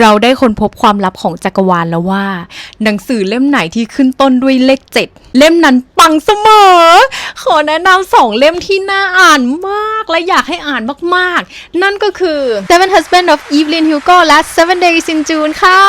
เราได้ค้นพบความลับของจักรวาลแล้วว่า หนังสือเล่มไหนที่ขึ้นต้นด้วยเลขเจ็ดเล่มนั้นปังเสมอ ขอแนะนำสองเล่มที่น่าอ่านมากและอยากให้อ่านมากๆ นั่นก็คือ Seven Husbands of Evelyn Hugo และ Seven Days in June ค่ะ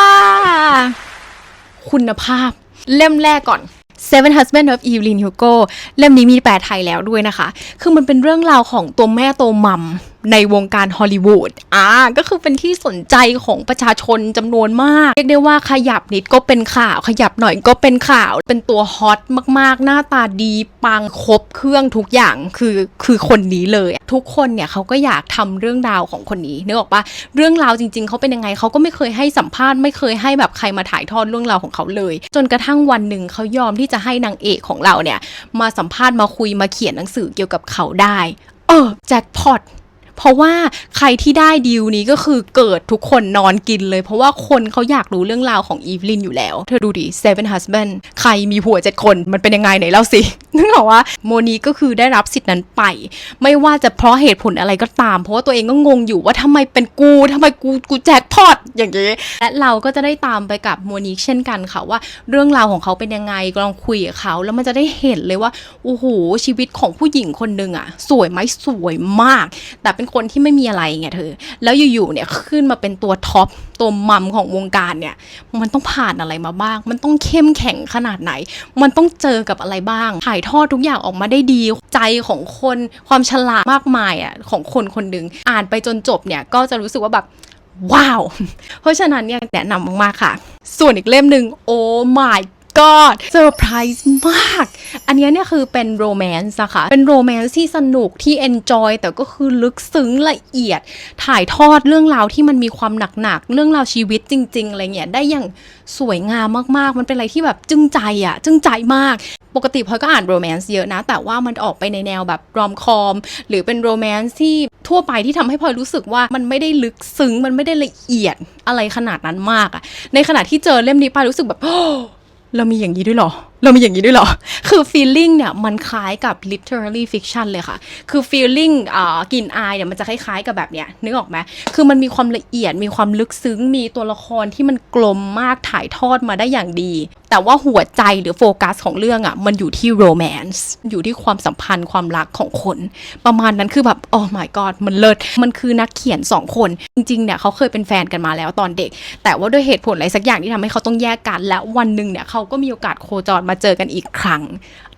คุณภาพ เล่มแรกก่อน Seven Husbands of Evelyn Hugo เล่มนี้มีแปลไทยแล้วด้วยนะคะ คือมันเป็นเรื่องราวของตัวแม่ตัวมัม ในวงการฮอลลีวูดอ่าก็คือเป็นที่สนใจของประชาชนจำนวนมาก เรียกได้ว่าขยับนิดก็เป็นข่าว ขยับหน่อยก็เป็นข่าว เป็นตัวฮอตมากๆ หน้าตาดีปังครบเครื่องทุกอย่างคือคือคนนี้เลย ทุกคนเนี่ยเขาก็อยากทำเรื่องราวของคนนี้นึกออกปะเรื่องราวจริง ๆเขาเป็นยังไงเขาก็ไม่เคยให้สัมภาษณ์ไม่เคยให้แบบใครมาถ่ายทอดเรื่องราวของเขาเลย จนกระทั่งวันหนึ่งเขายอมที่จะให้นางเอกของเราเนี่ยมาสัมภาษณ์มาคุยมาเขียนหนังสือเกี่ยวกับเขาได้ เออแจ็คพอต เพราะว่าใครที่ได้ดีลนี้ก็คือเกิดทุกคนนอนกินเลย เพราะว่าคนเขาอยากรู้เรื่องราวของอีฟลินอยู่แล้ว เธอดูดิ Seven Husband ใครมีผัวเจ็ดคนมันเป็นยังไงไหนเล่าสินึกออกว่าโมนีก็คือได้รับสิทธินั้นไป ไม่ว่าจะเพราะเหตุผลอะไรก็ตาม เพราะว่าตัวเองก็งงอยู่ว่าทำไมเป็นกูทำไมกูกูแจ็คพอตอย่างนี้และเราก็จะได้ตามไปกับโมนิเช่นกันค่ะว่าเรื่องราวของเขาเป็นยังไงลองคุยกับเขาแล้วมันจะได้เห็นเลยว่าโอ้โหชีวิตของผู้หญิงคนหนึ่งอะสวยไหมสวยมาก แต่เป็นคนที่ไม่มีอะไรไงเธอ แล้วอยู่ๆเนี่ยขึ้นมาเป็นตัวท็อปตัวมัมของวงการเนี่ย มันต้องผ่านอะไรมาบ้าง มันต้องเข้มแข็งขนาดไหน มันต้องเจอกับอะไรบ้าง ถ่ายทอดทุกอย่างออกมาได้ดี ใจของคน ความฉลาดมากมายอะของคนคนหนึ่งอ่านไปจนจบเนี่ยก็จะรู้สึกว่าแบบว้าว เพราะฉะนั้นเนี่ยแนะนำมากๆค่ะ ส่วนอีกเล่มหนึ่งโอ้ my god เซอร์ไพรส์มาก อันนี้เนี่ยคือเป็นโรแมนต์นะคะ เป็นโรแมนต์ที่สนุกที่ enjoy แต่ก็คือลึกซึ้งละเอียด ถ่ายทอดเรื่องราวที่มันมีความหนักๆ เรื่องราวชีวิตจริง ๆ อะไรเงี้ย ได้อย่างสวยงามมากๆ มันเป็นอะไรที่แบบจึงใจอะจึงใจมาก ปกติพลอยก็อ่านโรแมนต์เยอะนะ แต่ว่ามันออกไปในแนวแบบรอมคอม หรือเป็นโรแมนต์ที่ทั่วไปที่ทำให้พลอยรู้สึกว่ามันไม่ได้ลึกซึ้ง มันไม่ได้ละเอียดอะไรขนาดนั้นมากอะในขณะที่เจอเล่มนี้ไปรู้สึกแบบ เรามีอย่างนี้ด้วยเหรอ เรามีอย่างนี้ด้วยเหรอ คือ feeling เนี่ยมันคล้ายกับ literary fiction เลยค่ะ คือ feeling อ่ากลิ่นอายเนี่ยมันจะคล้ายๆกับแบบเนี้ยนึกออกไหมคือมันมีความละเอียด มีความลึกซึ้ง มีตัวละครที่มันกลมมากถ่ายทอดมาได้อย่างดี แต่ว่าหัวใจหรือโฟกัสของเรื่องอะ่ะมันอยู่ที่ romance อยู่ที่ความสัมพันธ์ความรักของคน ประมาณนั้นคือแบบ oh my god มันเลิศ มันคือนักเขียนสองคน จริงๆเนี่ยเขาเคยเป็นแฟนกันมาแล้วตอนเด็ก แต่ว่าด้วยเหตุผลอะไรสักอย่างที่ทำให้เขาต้องแยกกัน และวันหนึ่งเนี่ยเขาก็มีโอกาสโคจรมาเจอกันอีกครั้ง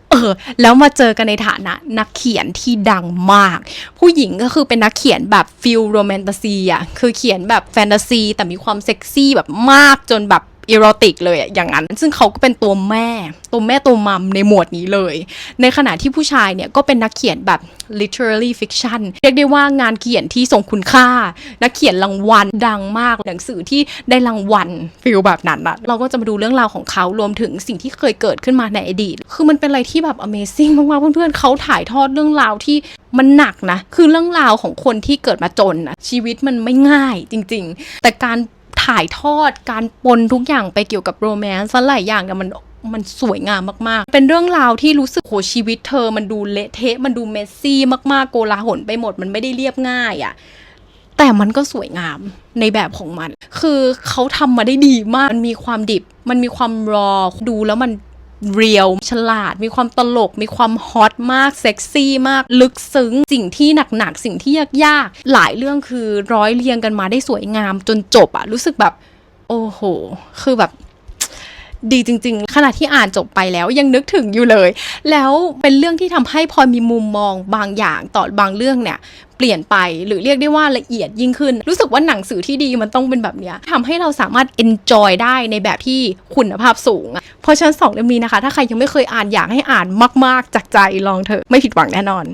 เออ แล้วมาเจอกันในฐานะนักเขียนที่ดังมาก ผู้หญิงก็คือเป็นนักเขียนแบบฟิลโรแมนตาซีอะ คือเขียนแบบแฟนตาซี แต่มีความเซ็กซี่แบบมากจนแบบ อีโรติกเลยอะอย่างนั้น ซึ่งเขาก็เป็นตัวแม่ ตัวแม่ตัวมัมในหมวดนี้เลย ในขณะที่ผู้ชายเนี่ยก็เป็นนักเขียนแบบ literary fiction เรียกได้ว่างานเขียนที่ทรงคุณค่า นักเขียนรางวัลดังมาก หนังสือที่ได้รางวัลฟิลแบบนั้นอะเราก็จะมาดูเรื่องราวของเขารวมถึงสิ่งที่เคยเกิดขึ้นมาในอดีต คือมันเป็นอะไรที่แบบ amazing มากๆเพื่อนๆเขาถ่ายทอดเรื่องราวที่มันหนักนะ คือเรื่องราวของคนที่เกิดมาจนนะชีวิตมันไม่ง่ายจริง ๆ แต่การ ถ่ายทอดการปนทุกอย่างไปเกี่ยวกับโรแมนต์หลายอย่างเนี่ยมันมันสวยงามมากๆ เป็นเรื่องราวที่รู้สึกโหชีวิตเธอ มันดูเละเทะ มันดูเมสซี่มากๆ โกลาหลไปหมด มันไม่ได้เรียบง่ายอะ่ะ แต่มันก็สวยงามในแบบของมัน คือเขาทำมาได้ดีมาก มันมีความดิบ มันมีความรอ ดูแล้วมัน เรียวฉลาด มีความตลก มีความฮอตมาก เซ็กซี่มาก ลึกซึ้ง สิ่งที่หนักๆ สิ่งที่ยากๆ หลายเรื่องคือร้อยเรียงกันมาได้สวยงามจนจบอะรู้สึกแบบ โอ้โห คือแบบ ดีจริง ๆ ขณะที่อ่านจบไปแล้วยังนึกถึงอยู่เลย แล้วเป็นเรื่องที่ทำให้พลอยมีมุมมองบางอย่างต่อบางเรื่องเนี่ยเปลี่ยนไปหรือเรียกได้ว่าละเอียดยิ่งขึ้น รู้สึกว่าหนังสือที่ดีมันต้องเป็นแบบเนี้ยทำให้เราสามารถ enjoy ได้ในแบบที่คุณภาพสูง เพราะฉะนั้นสองเล่มนี้นะคะ ถ้าใครยังไม่เคยอ่านอยากให้อ่านมาก ๆ จากใจลองเถอะไม่ผิดหวังแน่นอน